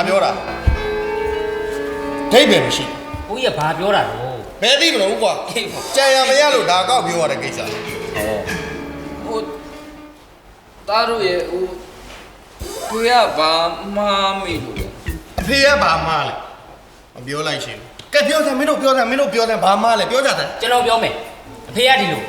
ငါပြောတာဒိတ်ပဲမရှိကိုကြီးကဘာပြောတာတော့ဘယ်သိမလို့ကွာအေးပေါ့ကြံရမရလို့ဒါကောက်ပြောရတဲ့ကိစ္စဟိုသားတို့ရဲ့ဟိုကိုရဘာမှမေးလို့လဲအဖေကဘာမှလဲမပြောလိုက်ရှင်ကဲပြောစမ်းမင်းတို့ပြောစမ်းမင်းတို့ပြောစမ်းဘာမှလဲပြောကြတယ်ကျွန်တော်ပြောမယ်အဖေကဒီလို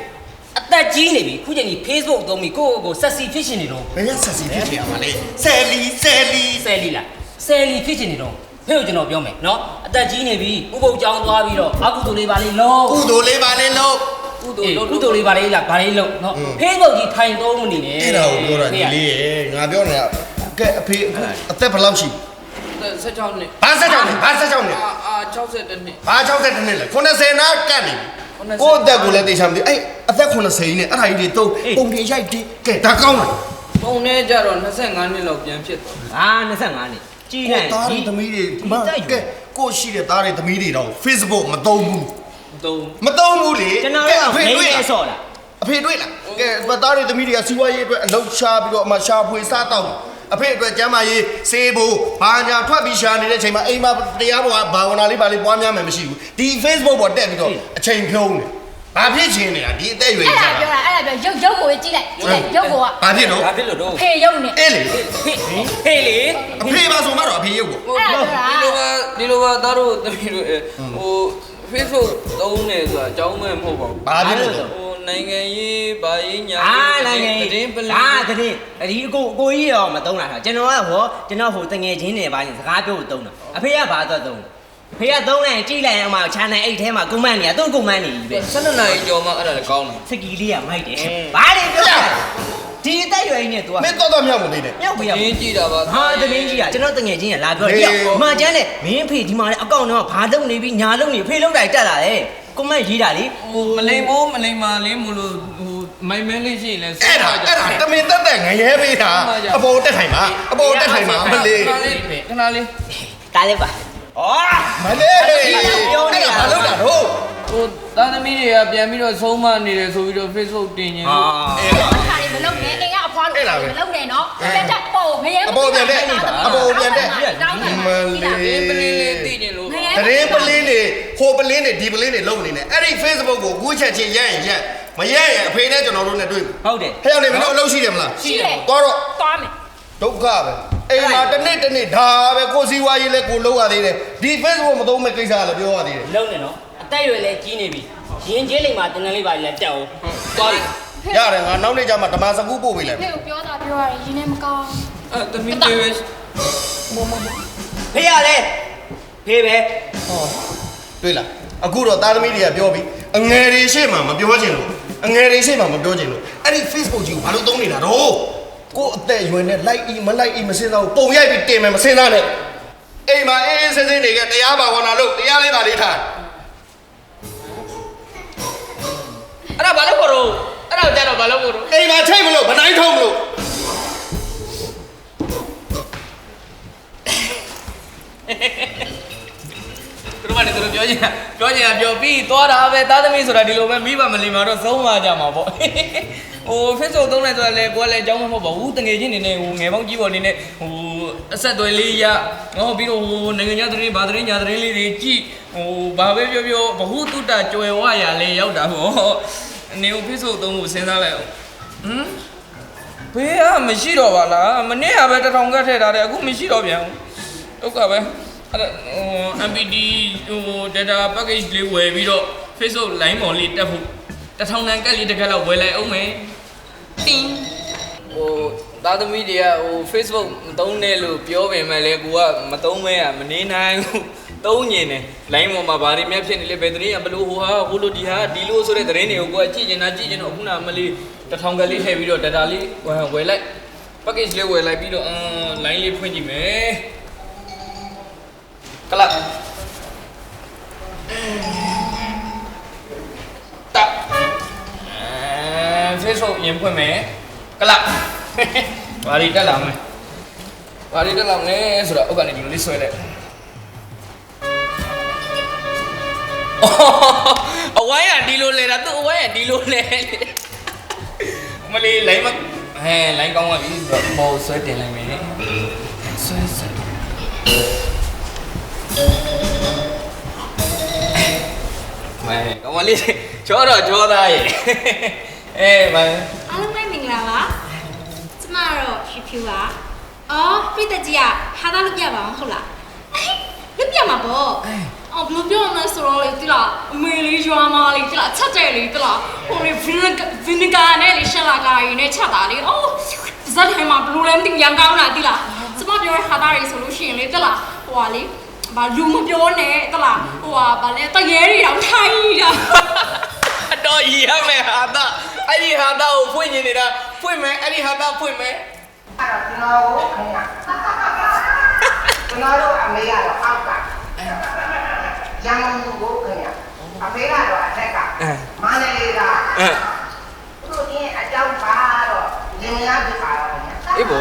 အသက်ကြီးနေပြီခုချိန်ကြီး Facebook သုံးပြီးကိုယ့်ကိုယ်ကိုဆက်စီဖြစ်ရှင်နေတော့ဘယ်ရဆက်စီဖြစ်နေရမှာလဲဆယ်လီဆယ်လီဆယ်လီလား ဆယ်လီဖြစ်ရှင်နေတော့ဖေကိုကျွန်တော်ပြောမယ်နော်အသက်ကြီးနေပြီဥပုပ်ကြောင်းသွားပြီးတော့အကုသိုလ်လေးပါလေးလုံးကုသိုလ်လေးပါလေလို့ကုသိုလ်အေးလုပ်ကုသိုလ်လေးပါလေးလားဘာလေးလုံးနော်อืม Facebook ကြီးထိုင်သုံးနေတယ်အဲ့ဒါကိုပြောတာဒီလေးရေငါပြောနေတာကဲအဖေအခုအသက်ဘယ်လောက်ရှိ16နှစ်ဘာဆက်ကြောင်လဲဘာဆက်ကြောင်လဲအာအာ60နှစ်ဘာ60နှစ်လဲ90နာကတ်နေပြီ90ကိုယ့်အသက်ကိုလည်းတေချာမသိအဲ့အသက်80ကြီးနဲ့အဲ့ဒါကြီးတွေတုံးပုံတွေရိုက်တယ်ကဲဒါကောင်းလားပုံနဲ့ကြတော့25နှစ်လောက်ပြန်ဖြစ်သွားအာ25နှစ် ကြီးလိုက်သားတွေသမီးတွေမကဲကိုရှိတဲ့သားတွေသမီးတွေတော့ Facebook မသုံးဘူးတော့မသုံးဘူးလေကျွန်တော်တို့ကအဖေမိတွေ့န်းလားမဲဆော့တာအဖေတွေ့လားကဲသားတွေသမီးတွေကစီးပွားရေးအတွက်အလုပ်ရှာပြီးတော့အမရှာဖွေစားတော့အဖေအတွက်ကျမ်းမာရေးစေးဖို့ဘာညာထွက်ပြီးရှာနေတဲ့ချိန်မှာအိမ်မှာတရားပေါ်ကဘာဝနာလေးပါလေးပွားများမယ်မရှိဘူးဒီ Facebook ပေါ်တက်ပြီးတော့အချိန်ဖြုံးတယ်ဘာဖြစ်ချင်နေတာဒီအသက်အရွယ်အဲ့ကြီး ကိုကြည့်လိုက်ကြည့်လိုက်ရုပ်ကိုကဘာဖြစ်တော့ဘာဖြစ်လို့တော့ဖေရုပ်နဲ့အေးလေဖေဖေလေအဖေပါဆိုမှတော့အဖေရုပ်ကိုဟိုဒီလိုပါဒီလိုပါသားတို့တမီးတို့အဲဟို Facebook သုံးနေဆိုတာအကြောင်းမဲ့မဟုတ်ပါဘူးဘာဖြစ်လို့လဲဟိုနိုင်ငံရေးဗာရေးညာအာနိုင်ငံတည်င်းပလအာတည်အဒီအကိုအကိုကြီးရောမသုံးတာဟာကျွန်တော်ကဟောကျွန်တော်ဟိုတငယ်ချင်းတွေပါရင်စကားပြောဖို့သုံးတာအဖေကဘာတော့သုံးအ ဖေကသုံးလိုက်ကြည့်လိုက်အောင်မှာ channel 8ထဲမှာကွန်မန့်နေတာသူ့ကွန်မန့်နေပြီပဲ12နာရီကျော်မှအဲ့ဒါလည်းကောင်းတယ် စကီလေးကမိုက်တယ်ဘာတွေပြောတာဒီအသက်ရွယ်ကြီးနဲ့ तू ကမင်းတော့တော့မြောက်မသေးနဲ့ မြောက်ပြရရင်းကြည့်တာပါဟာတမင်းကြီးကကျွန်တော်တငယ်ချင်းကလာပြောဟေးတယ်မှာကျန်းတယ်မင်းဖေဒီမှာလည်းအကောင့်တော့ဘာလုပ်နေပြီညာလုပ်နေဖေလုပ်တိုင်းတက်လာတယ်ကွန်မန့်ရေးတာလေဟိုမလိမ်မိုးမလိမ်မာလေးမလို့ဟိုမိုင်မဲလေးရှိရင်လည်းအဲ့ဒါအဲ့ဒါတမင်တက်တက်ငရဲပေးတာအပေါ်တက်ထိုင်ပါအပေါ်တက်ထိုင်ပါမလေးခဏလေးခဏလေးဒါလေးပါ ဩမလေးပြောနေတာဘာလုပ်တာတော့ဟိုသားသမီးတွေကပြန်ပြီးတော့ဆုံးမနေတယ်ဆိုပြီးတော့ Facebook တင်နေလို့အေးပါခါလေးမလုပ်နဲ့အိမ်ကအဖွားလို့မလုပ်နဲ့နော်တက်တက်ပေါ့မရဲအပေါ်ပြန်တက်အပေါ်ပြန်တက်တောင်းတယ်မဒီလေးပလင်းလေးသိနေလို့မရဲတရင်ပလင်းတွေဟိုပလင်းတွေဒီပလင်းတွေလုံးနေတယ်အဲ့ဒီ Facebook ကိုကူးချက်ချင်းရက်ရင်ရက်မရက်ရင်အဖေနဲ့ကျွန်တော်တို့နဲ့တွေ့ဟုတ်တယ်ဖះနေမင်းတို့အလုပ်ရှိတယ်မလားရှိတယ်တော့တော့သွားမယ်ဒုက္ခပဲ အိမ်မှာတစ်နေ့တစ်နေ့ဒါပဲကိုစီဝါရေးလဲကိုလုံးရသေးတယ်ဒီ Facebook မသုံးမဲ့ကိစ္စကလည်းပြောရသေးတယ်လုံးနေနော်အသက်ရွယ်လည်းကြီးနေပြီရင်ကျေးလိမ်မှာတင်တန်းလေးပါလက်တက်အောင်သွားပြီရတယ်ငါနောက်နေ့ကျမှဓမ္မစကူပို့ပေးလိုက်ဖေကိုပြောတာပြောရတယ်ရင်းနေမကောင်းအဲ့သမီးတွေပဲဖေရလေဖေပဲတွေ့လားအခုတော့သားသမီးတွေကပြောပြီးအငယ်တွေရှေ့မှာမပြောချင်လို့အငယ်တွေရှေ့မှာမပြောချင်လို့အဲ့ဒီ Facebook ကြီးကိုဘာလို့သုံးနေတာတော့ ကို့အသက်အရွယ်နဲ့ like ဤမ like ဤမစင်စားဘူးပုံရိုက်ပြီးတင်မယ်မစင်စားနဲ့အိမ်မှာအေးအေးစင်းစင်းနေကတရားပါဝနာလို့တရားလေးပါလေးထားအဲ့ဒါဘာလို့ခေါ်တော့အဲ့ဒါကြတော့ဘာလို့ခေါ်တော့အိမ်မှာချိတ်မလို့ဗတိုင်းထုံးမလို့သူတို့ကလည်းသူတို့ပြောချင်တာပြောချင်တာပြောပြီးသွားတာပဲသားသမီးဆိုတာဒီလိုပဲမိဘမလီမှာတော့သုံးပါကြမှာပေါ့ ဟို Facebook သုံးလိုက်ဆိုတော့လေကိုကလည်းအကြောင်းမဟုတ်ပါဘူးတငယ်ချင်းနေနေဟိုငယ်ပေါင်းကြီးပေါ်နေနေဟိုအဆက်သွယ်လေးရဟောပြီးတော့ဟိုနိုင်ငံခြားသတင်းဘာသတင်းညာသတင်းလေးတွေကြည့်ဟိုဘာပဲပြောပြောဘ ഹു တုတ္တကြွယ်ဝရလေးရောက်တာပေါ့နေဟို Facebook သုံးဖို့စဉ်းစားလိုက်အောင်ဟမ်ဘေးကမရှိတော့ပါလားမနေ့ကပဲတထောင်ကတ်ထည့်ထားတယ်အခုမရှိတော့ပြန်ဘူးဒုက္ခပဲအဲ့ဒါဟို MPD ဟို data package လေးဝယ်ပြီးတော့ Facebook line ပေါ်လေးတက်ဖို့ တထောင်တန်ကတ်လေးတစ်ခါတော့ဝယ်လိုက်အောင်မယ်တင်းဟိုသားသမီးတွေကဟို Facebook မသုံးနဲ့လို့ပြောပေမဲ့လည်းကိုကမသုံးမဲอ่ะမနေနိုင်ဘူးသုံးညင်တယ် line ပေါ်မှာဘာတွေများဖြစ်နေလဲဘယ်သတင်းကဘလို့ဟိုဟာဟိုလိုဒီဟာဒီလိုဆိုတဲ့သတင်းတွေကိုကိုကကြည့်နေတာကြည့်နေတော့ခုနကမလေးတထောင်ကတ်လေးထည့်ပြီးတော့ data လေးဝယ်ဝယ်လိုက် package လေးဝယ်လိုက်ပြီးတော့အမ် line လေးဖွင့်ကြည့်မယ်ကလပ် Facebook ရင်ဖွင့်မယ်ကလပ်ဘာတွေတက်လာမလဲဘာတွေတက်လာမလဲဆိုတော့အောက်ကနေဒီလိုလေးဆွဲလိုက်အဝိုင်းကဒီလိုလဲတာသူ့အဝိုင်းကဒီလိုလဲမလေးလိုင်းမဟဲလိုင်းကောင်းပါပြီဆိုတော့ပေါ်ဆွဲတင်လိုက်မယ်ဆွဲဆွဲမဲကမလေးချောတော့ချောသားရဲ့ အေးမဲအားလုံးပဲမင်္ဂလာပါကျမတော့ဖြူဖြူပါအော်ပြည့်တကြီးကဟာသားလုပ်ပြပါအောင်ဟုတ်လားအေးလုပ်ပြမှာပေါ့အော်ဘယ်လိုပြောမလဲဆိုတော့လေတိလားအမေလေးရွာမလေးတိလားချက်ကြဲလေးတိလားဟိုလေဗီနဂဗီနဂါနဲ့လေရှက်လာကာရီနဲ့ချက်တာလေအော်ဇက်ထိုင်မှာဘယ်လိုလဲမသိရန်ကောင်းတာတိလားကျမပြောတဲ့ဟာသားတွေဆိုလို့ရှိရင်လေတိလားဟိုဟာလေဘာလူမပြောနဲ့တိလားဟိုဟာဗာလဲတရေတွေတောင်ထိုင်းတာအ တော်ရည်ရမယ်ဟာသားအဲ့ဒီဟာသားကိုဖွင့်နေနေတာဖွင့်မယ်အဲ့ဒီဟာသားဖွင့်မယ်အဲ့တော့ကျွန်တော်ကိုခင်ဗျကျွန်တော်တို့အမေကတော့အောက်ကရန်ကုန်ကိုခင်ဗျအမေကတော့အထက်ကမန္တလေးကအဲသူတို့ချင်းအကြောင်းပါတော့လင်မယားဖြစ်ပါတော့ခင်ဗျအေးဘော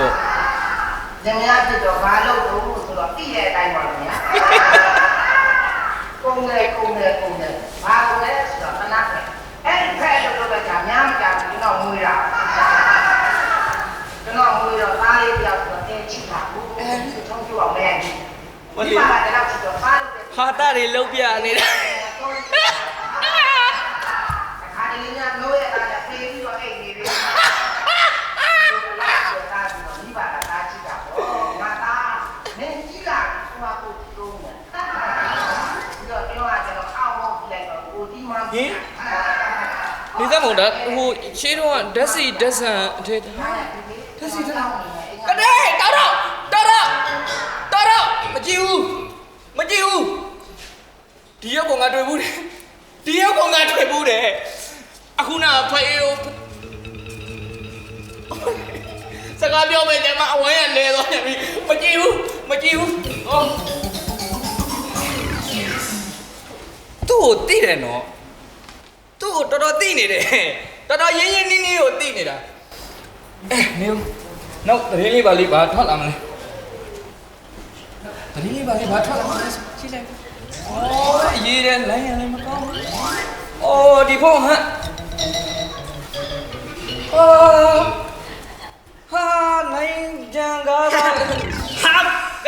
လင်မယားဖြစ်တော့ဘာလို့လို့ဆိုတော့သိတဲ့အတိုင်းပါခင်ဗျကုန်းလေကုန်းလေကုန်းလေဘာကုန်းလဲဆိုတော့ခဏပဲအဲ့ဒီဖက်တော့တော့ကြာများမကြာ ဘူးကျွန်တော်ငွေတာကျွန်တော်ငွေတော့သားလေးတယောက်ဆိုတော့တင်းချစ်တာဘူးထုံးပြအောင်လဲဒီမှာကတော့ချစ်တော့သားလေးဟာသားတွေလုံးပြနေတာ ခါဒီညနိုးရတာဖေးပြီးတော့အိတ်နေပြီ။လာတော့တာဒီပါလာတာကြည့်တာပေါ့။ငါသားမင်းကြည့်လားဟိုကကိုတုံးတယ်။ဒီတော့ပြောရကျွန်တော်အောက်ဟုတ်လိုက်တော့ကိုဒီမှာ ဟင် ဒီသက်မုံတာဟိုရှေးတော့ဓာတ်စီဓာတ်ဆန်အထေဓာတ်စီဓာတ်ကတဲ့တော်တော့တော်တော့တော်တော့မကြည့်ဘူးမကြည့်ဘူးဒီရောက်ကငါတွေ့ဘူးတယ်ဒီရောက်ကငါတွေ့ဘူးတယ်အခုနဖေးကိုစကားပြောမယ်ကျမအဝမ်းရလဲတော့နေပြီမကြည့်ဘူးမကြည့်ဘူးဟောသူ့ကိုသိတယ်နော်သူ့ ကိုတော်တော်သိနေတယ်တော်တော်ရင်းရင်းနှီးနှီးကိုသိနေတာအဲနေဦးနောက်တရင်လေးပါလေးပါထွက်လာမလဲတရင်လေးပါလေးပါထွက်လာမလဲရှိလိုက်အော်ရေးတယ်လိုင်းရလည်းမကောင်းဘူးအော်ဒီဖုန်းဟမ်အော်ဟာလိုင်းကြံကားပါဟာ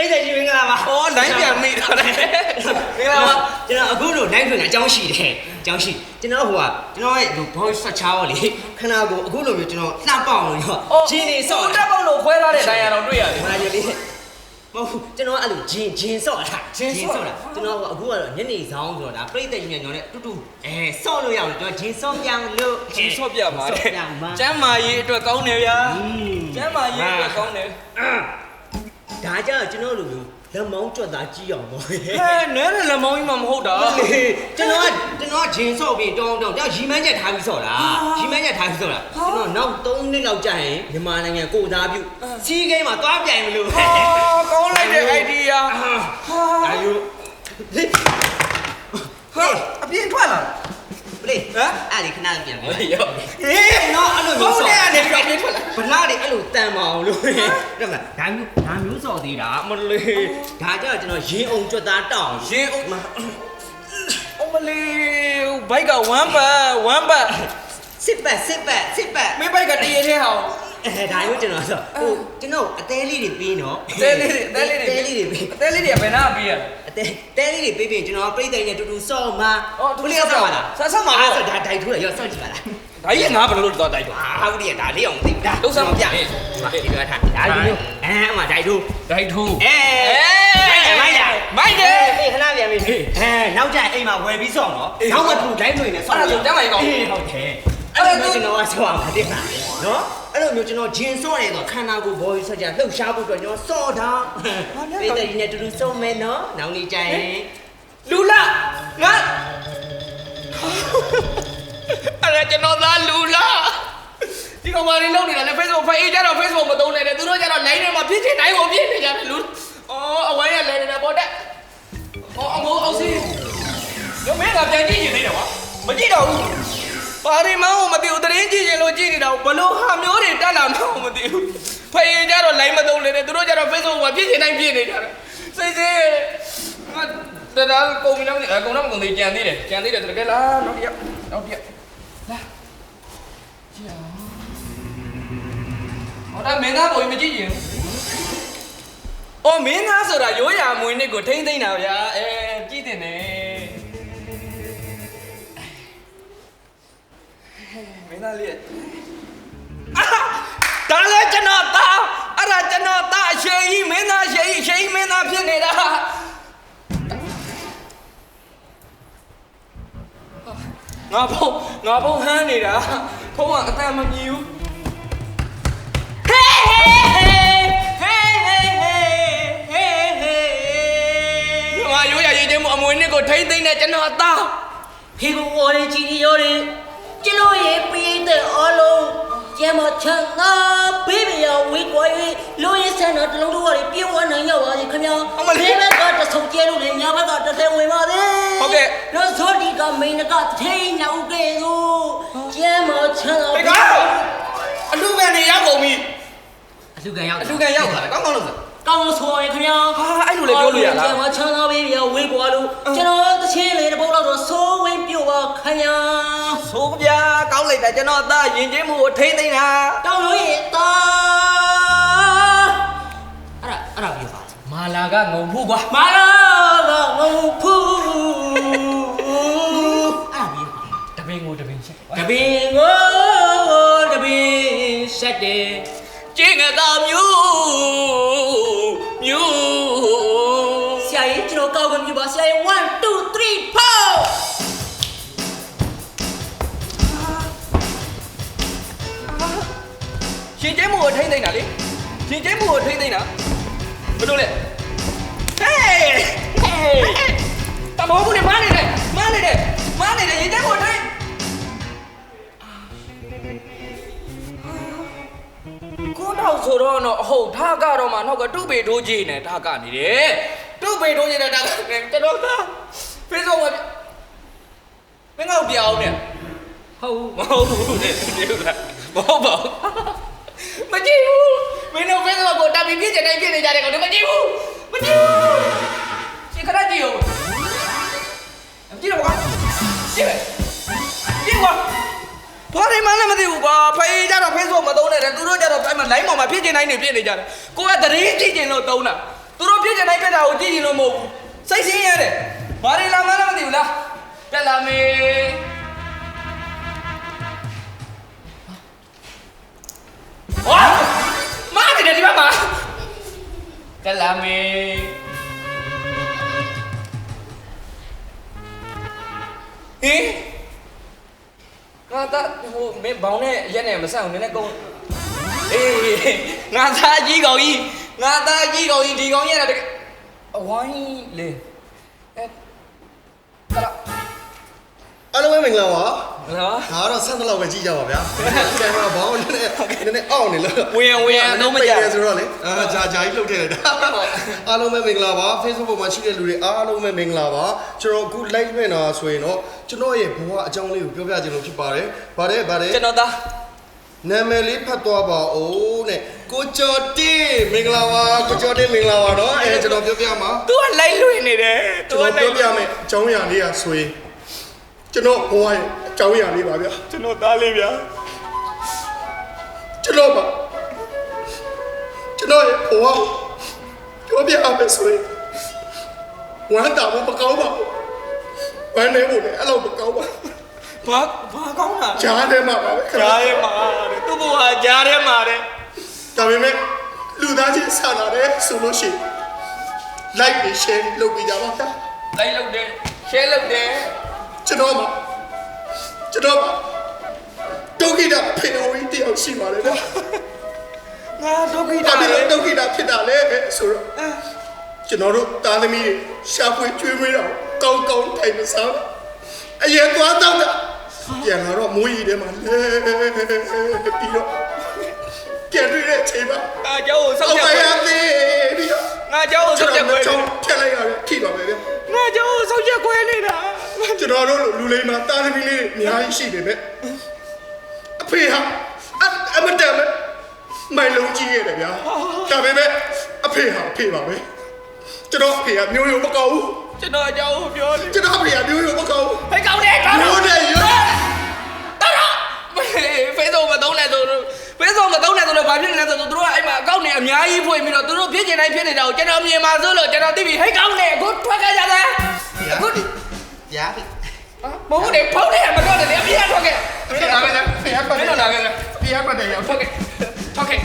ပိတ်တယ်ကြီးမင်္ဂလာပါအော်လိုင်းပြန်မိတော့တယ်မင်္ဂလာပါကျွန်တော်အခုလို့ live ထွင်တာအကြောင်းရှိတယ်အကြောင်းရှိကျွန်တော်ဟိုကကျွန်တော်ရဲ့ဟို voice structure ရောလေခဏကိုအခုလို့မျိုးကျွန်တော်လှပေါအောင်လို့ရောဂျင်းနေဆော့တက်တာပေါက်လို့ခွဲထားတဲ့ဒိုင်ယာတော့တွေ့ရတယ်မာရလေးမဟုတ်ဘူးကျွန်တော်အဲ့လိုဂျင်းဂျင်းဆော့တာကျွန်တော်အခုကတော့ညနေဆောင်ဆိုတော့ဒါပြိတ္တကြီးနဲ့ကျွန်တော်နဲ့တူတူအဲဆော့လို့ရအောင်ကျွန်တော်ဂျင်းဆော့ပြအောင်လို့ဂျင်းဆော့ပြပါဆော့တဲ့ပြမှာကျမ်းမာရေးအတွက်ကောင်းတယ်ဗျာอืมကျမ်းမာရေးအတွက်ကောင်းတယ် ဒါကြတော့ကျွန်တော်လိုမျိုးလက်မောင်းကြွက်သားကြီးအောင်ပေါ့ဟဲနည်းတယ်လက်မောင်းကြီးမှမဟုတ်တာကျွန်တော်ကကျွန်တော်ဂျင်းဆော့ပြီးတောင်းတောင်းကျွန်တော်ရီမန်းချက်ထားပြီးဆော့တာရီမန်းချက်ထားပြီးဆော့တာကျွန်တော်နောက်3နှစ်လောက်ကြာရင်မြန်မာနိုင်ငံကိုသားပြုစီးကိန်းမှာသွားပြိုင်မလို့ဟာကောင်းလိုက်တဲ့ idea ဟာဒါယူဟာအပြင်းထွက်လာ ပလေဟမ်အဲ့ဒီခဏလေးပြန်မယ်ဟေးရောဟေးနော်အဲ့လိုကောမျိုးင်းဆော့တဲ့အနေနဲ့ပြင်းထွက်လာဗလာတွေအဲ့လိုတန်မအောင်လို့တဲ့မလားဒါမျိုးဒါမျိုးဆော့သေးတာမလေးဒါကြတော့ကျွန်တော်ရင်အောင်ကြွက်သားတောင်းရင်အောင်အမလေးဘိုက်က1ဘတ်1ဘတ်စစ်ပတ်စစ်ပတ်စစ်ပတ်မင်းဘိုက်ကတရေထဲဟောင်း အဲဒါမျိုးကျွန်တော်ဆိုဟိုကျွန်တော်အသေးလေးတွေပေးနော်အသေးလေးတွေအသေးလေးတွေအသေးလေးတွေပေးအသေးလေးတွေကဘယ်နာပြီးရအသေးတဲလေးတွေပေးပြီးကျွန်တော်ပြိတ္တိုင်နဲ့တူတူစော့မှာအော်တူတူလေးဆော့ပါလားဆော့ဆော့မှာပေါ့အဲ့ဒါဒိုင်ထိုးရရောစော့ကြည့်ပါလားဒါကြီးငါဘယ်လိုလုပ်တော့တိုက်တော့အာဟုတ်တယ်ဒါလေးအောင်သိဒါလုံးစမ်းမပြဒီကထားဒါဒီမျိုးအဲအမဒိုင်ထိုးတိုက်ထိုးအဲမိုက်ရမိုက်တယ်အေးခဏပြန်ပြီအဲနောက်ကျအိမ်မှာဝယ်ပြီးစော့နော်နောက်မှတူဒိုင်ထွင်နေစော့အဲ့ဒါဆိုတမ်းမကြီးကောင်းအေးဟုတ်တယ်အဲ့လိုမျိုးကျွန်တော်ကစော့ရမှာတင်ပါနော်အဲ့ လိုမျိုးကျွန်တော်ဂျင်စော့နေတော့ခန္ဓာကိုယ်ဘောကြီးဆော့ကြလှုပ်ရှားဖို့အတွက်ကျွန်တော်စော့တာပြိတ္တိုင်နဲ့တူတူစော့မယ်နော်နောက်နေ့ကျရင်လူလာငါအဲ့ဒါကျွန်တော်သားလူလာဒီကောင်မလေးလုံးနေတာလေ Facebook ဖေးကြတော့ Facebook မသုံးနိုင်တယ်သူတို့ကြတော့ line ထဲမှာဖြစ်ချင်တိုင်းကိုပြည့်နေကြတယ်လူအော်အဝိုင်းရလဲနေတာပေါ့တဲ့အော်အမိုးအောင်စီရုံမင်းကပြန်ကြည့်နေသေးတယ်ကွာမကြည့်တော့ဘူး ပါရီမောင်းကိုမသိဘူးတရင်ကြည့်ရင်လို့ကြည့်နေတာဘလို့ဟာမျိုးတွေတက်လာမှန်းကိုမသိဘူးဖေးကြတော့ line မသုံးနိုင်တယ်သူတို့ကြတော့ Facebook မှာပြည့်ချင်တိုင်းပြည့်နေကြတယ်စိတ်စေးငါတဒါကုန်ပြီလားမသိအကုန်တော့မကုန်သေးကြံသေးတယ်ကြံသေးတယ်တကယ်လားနောက်တစ်ယောက်နောက်တစ်ယောက်လာကြည့်အောင်ဟောဒါမင်းသားပုံမကြည့်ရင်အော်မင်းသားဆိုတာရိုးရာမွေနှစ်ကိုထိမ့်သိမ့်တာဗျာအဲကြည့်တင်နေမ င်းသားလေးရဲ့အာဒါလည်းကျွန်တော်သားအဲ့ဒါကျွန်တော်သားအရှိကြီးမင်းသားအရှိကြီးအရှိကြီးမင်းသားဖြစ်နေတာငါဖုံငါဖုံဟန်းနေတာဖုံကအတန်မမြည်ဘူးငါရိုးရရေးချင်းမအမွေနှစ်ကိုထိမ့်သိမ့်တဲ့ကျွန်တော်သားဖေဘူဝေါ်ရင်ချီရီရောရင် ကျွန်တော်ရဲ့ပြည့်တဲ့အားလုံးကျမချမ်းသာဘေးဘရဝေးကွာ၍လိုရဆန်တော်တလုံးတို့ကပြေဝနိုင်ရောက်ပါစေခင်ဗျာဘေးဘက်ကတဆုံကျဲလို့လည်းညာဘက်ကတထဲဝင်ပါသေးရောဇောဒီကမိန်ကထိန်နောက်ကဲသို့ကျမချမ်းသာဘေကအလူကန်နေရောက်ကုန်ပြီအလူကန်ရောက်အလူကန်ရောက်လာတယ်ကောင်းကောင်းလို့ဆို ကောင်းဆိုရင်ခင်ဗျာဟာအဲ့လိုလေပြောလို့ရလားကျမချမ်းသာဘေးဘရဝေးကွာလို့ကျွန်တော်တချင်းလေးတစ်ပုတ်လောက်တော့ဆိုးဝင်ပြပါခင်ဗျာဆိုဗျာကောင်းလိုက်တာကျွန်တော်သားယဉ်ကျေးမှုကိုထိမ့်သိမ့်တာတောင်းလို့ရတာအဲ့ဒါအဲ့ဒါပြောပါမာလာကငုံဖို့ကွာမာလာကငုံဖူးအဲ့ဒါပြောပါတပင်ကိုတပင်ချက်တပင်ကိုတပင်ဆက်တယ်ကျင်းငတာမျိုး မျိုးဆရာကြီးကျွန်တော်ကောက်ခွင့်ပြုပါဆရာကြီး1 2 3 4ယဉ်ကျေးမှုကိုထိမ့်သိမ့်တာလေယဉ်ကျေးမှုကိုထိမ့်သိမ့်တာဘယ်လိုလဲဟေးဟေးတမောဘူးနဲ့မနေတယ် မနေတယ်မနေတယ်ယဉ်ကျေးမှုကိုထိမ့်ကိုတော့ဆိုတော့တော့အဟုတ်ထားကတော့မှနောက်ကတုပေထိုးကြီးနဲ့ထားကနေတယ်တုပေထိုးကြီးနဲ့ထားကနေကျွန်တော်ကဖေးဆုံးမမင်းကောက်ပြအောင်နဲ့ဟုတ်မဟုတ်ဘူးတဲ့ဒီကမဟုတ်ပါဘူးမကြည့်ဘူးမင်းတို့ဖေးဆုံးကိုတပ်ပြီးပြည့်တဲ့တိုင်းပြည့်နေကြတယ်ကောင်မကြည့်ဘူးမကြည့်ဘူးရှင်ခရကြည့်ဦးကြည့်တော့ကွာကြည့်ပဲကြည့်ကွာ ဘာတွေမှလည်းမသိဘူးကွာဖေးကြတော့ Facebook မသုံးနဲ့တယ်သူတို့ကြတော့အဲ့မှာ line ပေါ်မှာဖြစ်ချင်တိုင်းနေဖြစ်နေကြတယ်ကိုကတရေကြည့်ချင်လို့သုံးတာသူတို့ဖြစ်ချင်တိုင်းဖြစ်တာကိုကြည့်ချင်လို့မဟုတ်ဘူးစိတ်ဆင်းရဲတယ်ဘာတွေလာမှလည်းမသိဘူးလားတက်လာမေးဟောမာနေတယ်ဒီမှာတက်လာမေးဟင် ငါသားဟိုမင်းဘောင်နဲ့ရက်နဲ့မဆက်အောင်နည်းနည်းကုန်းအေးငါသားကြီးကောင်ကြီးငါသားကြီးကောင်ကြီးဒီကောင်ကြီးရတာတကယ်အဝိုင်းလေအဲတလား အားလုံးပဲမင်္ဂလာပါနော်ဒါကတော့ဆန်းတလောက်ပဲကြည့်ကြပါဗျာကင်မရာဘောင်းနည်းနည်းနည်းနည်းအောင့်နေလို့ဝင်ရဝင်ရအလုံးမကြပိတ်နေဆိုတော့လေအာဂျာဂျာကြီးလှုပ်ထည့်လိုက်တာအားလုံးပဲမင်္ဂလာပါ Facebook ပေါ်မှာရှိတဲ့လူတွေအားလုံးပဲမင်္ဂလာပါကျွန်တော်အခု live ပြင်တာဆိုရင်တော့ကျွန်တော်ရဲ့ဘဝအကြောင်းလေးကိုပြောပြခြင်းလို့ဖြစ်ပါတယ်ဗါတယ်ဗါတယ်ကျွန်တော်သားနာမည်လေးဖတ်သွားပါဦးတဲ့ကိုကျော်တင်းမင်္ဂလာပါကိုကျော်တင်းမင်္ဂလာပါနော်အဲကျွန်တော်ပြောပြမှာ तू ကလိုက်လွင်နေတယ် तू ကျွန်ကတော်လိုပြောက်ပြမယ်အကြောင်းအရာလေးကဆိုရင် ကျွန်တော်ဘဝရဲ့အကြောင်းအရာလေးပါဗျာကျွန်တော်သားလေးဗျာကျွန်တော်ပါကျွန်တော်ရဲ့ဘဝကိုပြောပြမယ်ဆိုရင်ဝမ်းတာမကောင်းပါဘူးဝမ်းနေဖို့လည်းအဲ့လိုမကောင်းပါဘူးဘာဘာကောင်းတာကြားထဲမှာပါပဲခင်ဗျာကြားရဲမှာတဲ့သူ့ဘဝကြားရဲမှာတဲ့ဒါပေမဲ့လူသားချင်းဆန္ဒနဲ့ဆိုလို့ရှိရင် like နဲ့ share လုပ်ပေးကြပါဗျာလိုက်လုပ်တယ် share လုပ်တယ် ကျွန်တော်မှာကျွန်တော်မှာဒုက္ခိတဖေဝီတယောက်ရှိပါတယ်ဗျာ ငါဒုက္ခိ ဒါ တာ ပေ လေ မဲ့ဒုက္ခိတဖြစ်တာလေဆိုတော့ကျွန်တော်တို့တာသမီးတွေရှာဖွေကျွေးမွေးတော့ကောင်းကောင်းထိုင်မစားအရင်သွားတော့တာပြန်လာတော့မွေးရည်ထဲမှာလဲပြီးတော့ပြန်တွေ့တဲ့အချိန်မှာ ငါเจ้าကိုဆောက် အောက် ချက် ပါ ခွဲ ရသေးပြီးတော့ ငါเจ้าကို ကျွန် ဆောက်ချက် တော် ခွဲ ချောင်းဖြတ်လိုက်ရတယ်ထိပါပဲဗျာ ငါเจ้าကိုဆောက်ချက်ခွဲနေတာ ကျွန်တော်တို့လူလိမ္မာတာသမီလေးအများကြီးရှိပေမဲ့အဖေဟာအမတန်ပဲမိုင်လုံးကြီးရတယ်ဗျာဒါပေမဲ့အဖေဟာအဖေပါပဲကျွန်တော်အဖေကမျိုးရိုးမကောင်းဘူးကျွန်တော်အကြောင်းကိုပြောတယ်ကျွန်တော်အဖေကမျိုးရိုးမကောင်းဘူးဖေကောင်းတယ်ကောင်းတယ်ရိုးတယ်ရိုးတယ်တော်တော်ဖေတော့မတော့နဲ့တော့ဖေတော့မတော့နဲ့တော့ဘာဖြစ်နေလဲဆိုတော့တို့ကအဲ့မှာအကောင့်တွေအများကြီးဖွင့်ပြီးတော့တို့ဖြစ်နေတိုင်းဖြစ်နေတာကိုကျွန်တော်မြင်ပါစို့လို့ကျွန်တော်သိပြီဟိတ်ကောင်းတယ်အခုထွက်ခဲ့ မဟုတ်တယ်ဖုန်းနဲ့မတော့တယ်အပြည့်ထွက်ခဲ့လာခဲ့လားဖျားပတ်မင်းတို့လာခဲ့လားဖျားပတ်တယ်ရောက်ထွက်ခဲ့ထွက်ခဲ့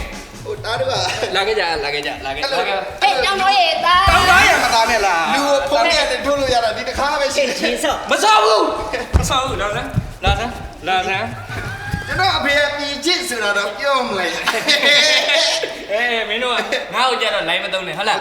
ဟိုတားတော့လာခဲ့ကြလာခဲ့ကြလာခဲ့လာခဲ့ဟဲ့တောင်းတော့ရဲ့သားတောင်းသားရမသားနဲ့လားလူကိုဖုန်းနဲ့ထိုးလို့ရတာဒီတစ်ခါပဲရှိရှတယ်င်းစော့မစောဘူးမစောဘူးလာစမ်းလာစမ်းလာစမ်းကျွန်တော်အဖေကပြည်ချစ်ဆိုတာတော့ပြောမလိုက် အေးမင်းတို့ကငါ့ကိုကြတော့ line မသုံးနဲ့ဟုတ်လား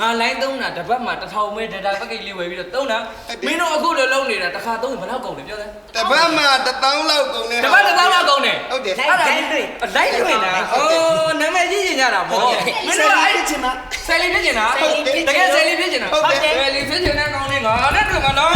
ငါ line သုံးတာတစ်ပတ်မှာတစ်ထောင်ပဲ data package လေးဝယ်ပြီးတော့သုံးတာမင်းတို့အခုလိုလုံးနေတာတစ်ခါသုံးရင်ဘယ်လောက်ကုန်လဲပြောစမ်းတပတ်မှတစ်တောင်းလောက်ကုန်တယ်တစ်ပတ်တစ်သောင်းလောက်ကုန်တယ်ဟုတ်တယ်လိုက်တိုင်းတွေ့လိုက်တွေ့တာအော်နာမည်ကြီးကျင်ကြတာဗောမင်းတို့ကအဲ့ချင်မှာဆယ်လီဖြစ်ကျင်တာဟုတ်တယ်တကယ်ဆယ်လီဖြစ်ကျင်တာဟုတ်တယ်ဆယ်လီဖြစ်ကျင်တဲ့ကောင်းလေးငါနဲ့တူမှာနော်